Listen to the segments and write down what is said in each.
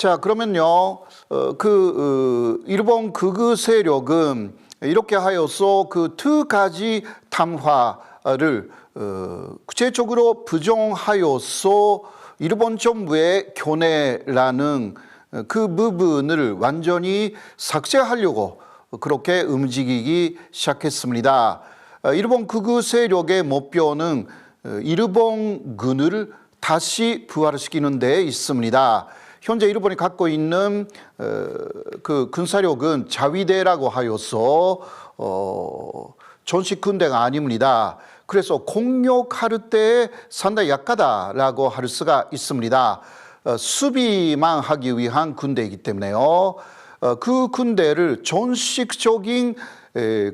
자, 그러면요, 어, 그, 어, 일본 극우 세력은 이렇게 하여서 그 두 가지 담화를 어, 구체적으로 부정하여서 일본 정부의 교내라는 어, 그 부분을 완전히 삭제하려고 그렇게 움직이기 시작했습니다. 어, 일본 극우 세력의 목표는 어, 일본 군을 다시 부활시키는 데 있습니다. 현재 일본이 갖고 있는 어, 그 군사력은 자위대라고 하여서 어, 전식 군대가 아닙니다. 그래서 공격할 때 상당히 약하다라고 할 수가 있습니다. 어, 수비만 하기 위한 군대이기 때문에요. 어, 그 군대를 전식적인 에,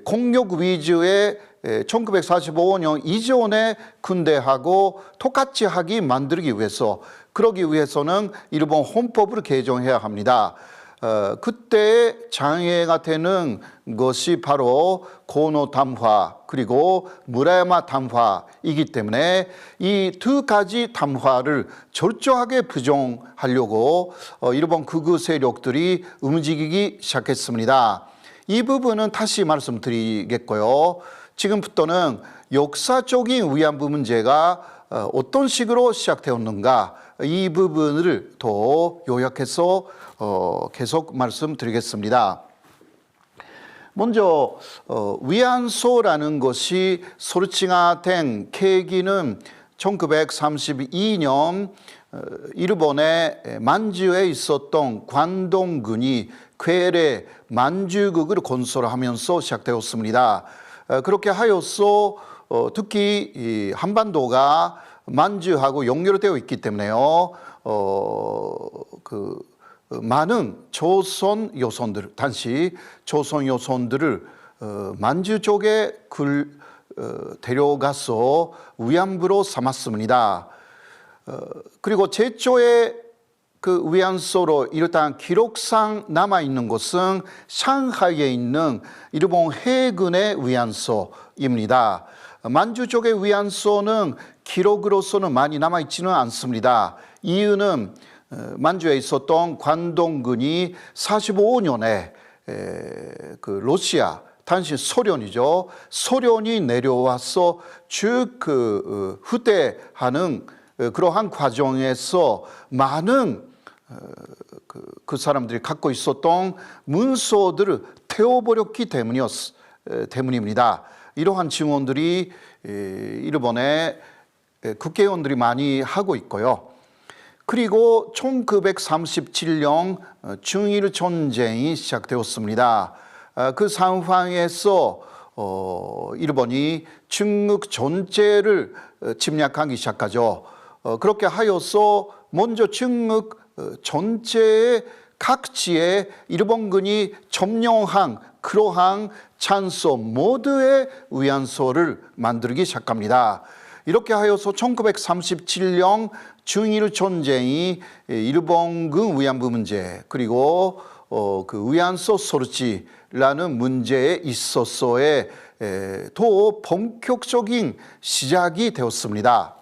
공격 위주의 에, 1945년 이전의 군대하고 똑같이 하기 만들기 위해서 그러기 위해서는 일본 헌법을 개정해야 합니다. 어, 그때 장애가 되는 것이 바로 고노 담화 그리고 무라야마 담화이기 때문에 이 두 가지 담화를 철저하게 부정하려고 어, 일본 극우 세력들이 움직이기 시작했습니다. 이 부분은 다시 말씀드리겠고요. 지금부터는 역사적인 위안부 문제가 어, 어떤 식으로 시작되었는가 이 부분을 더 요약해서 어, 계속 말씀드리겠습니다. 먼저 어, 위안소라는 것이 소르칭화된 계기는 1932년 어, 일본의 만주에 있었던 관동군이 괴뢰 만주국을 건설하면서 시작되었습니다. 어, 그렇게 하여서 어, 특히 이 한반도가 만주하고 연결되어 있기 때문에요. 어, 그 많은 조선 요선들, 단시 조선 요선들을 어, 만주 쪽에 데려가서 위안부로 삼았습니다. 어, 그리고 제초에 그 위안소로 일단 기록상 남아 있는 것은 상하이에 있는 일본 해군의 위안소입니다. 만주 쪽의 위안소는 기록으로서는 많이 남아 있지는 않습니다. 이유는 어, 만주에 있었던 관동군이 45년에 그 러시아 단신 소련이죠. 소련이 내려와서 쭉그 어, 후대하는 어, 그러한 과정에서 많은 그, 그 사람들이 갖고 있었던 문서들을 태워버렸기 때문이었, 때문입니다. 이러한 증언들이 일본의 국회의원들이 많이 하고 있고요. 그리고 1937년 중일 전쟁이 시작되었습니다. 아, 그 상황에서 어, 일본이 중국 전체를 침략하기 시작하죠. 어, 그렇게 하여서 먼저 중국 전체의 각지에 일본군이 점령한 그러한 찬소 모두의 위안소를 만들기 시작합니다. 이렇게 하여서 1937년 중일 전쟁이 일본군 위안부 문제 그리고 어, 그 위안소 소르치 라는 문제에 있어서의 에, 더 본격적인 시작이 되었습니다.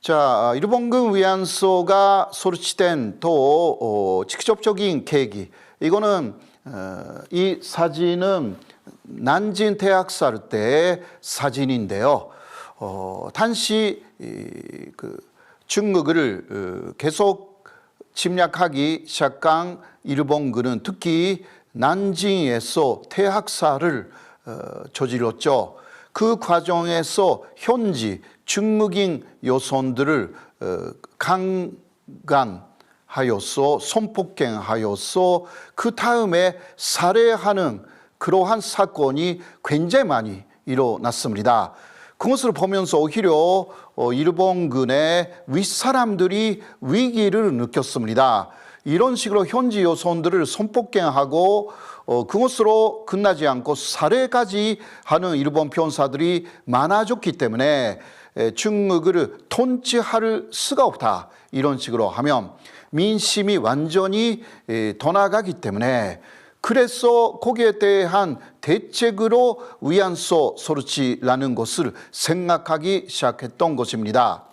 자, 일본군 위안소가 소르치된 또 어, 직접적인 계기. 이거는 어, 이 사진은 난진 대학살 때 사진인데요. 어, 이, 그 중국을 어, 계속 침략하기 시작한 일본군은 특히 난징에서 대학살을 어, 저질렀죠. 그 과정에서 현지 중국인 여성들을 어, 강간하여서 성폭행하여서 그 다음에 살해하는 그러한 사건이 굉장히 많이 일어났습니다. 그것을 보면서 오히려 어, 일본군의 윗사람들이 위기를 느꼈습니다. 이런 식으로 현지 여성들을 성폭행하고 어, 그것으로 끝나지 않고 살해까지 하는 일본 병사들이 많아졌기 때문에 에, 중국을 통치할 수가 없다. 이런 식으로 하면 민심이 완전히 에, 떠나가기 때문에 그래서 거기에 대한 대책으로 위안소 소르치라는 것을 생각하기 시작했던 것입니다.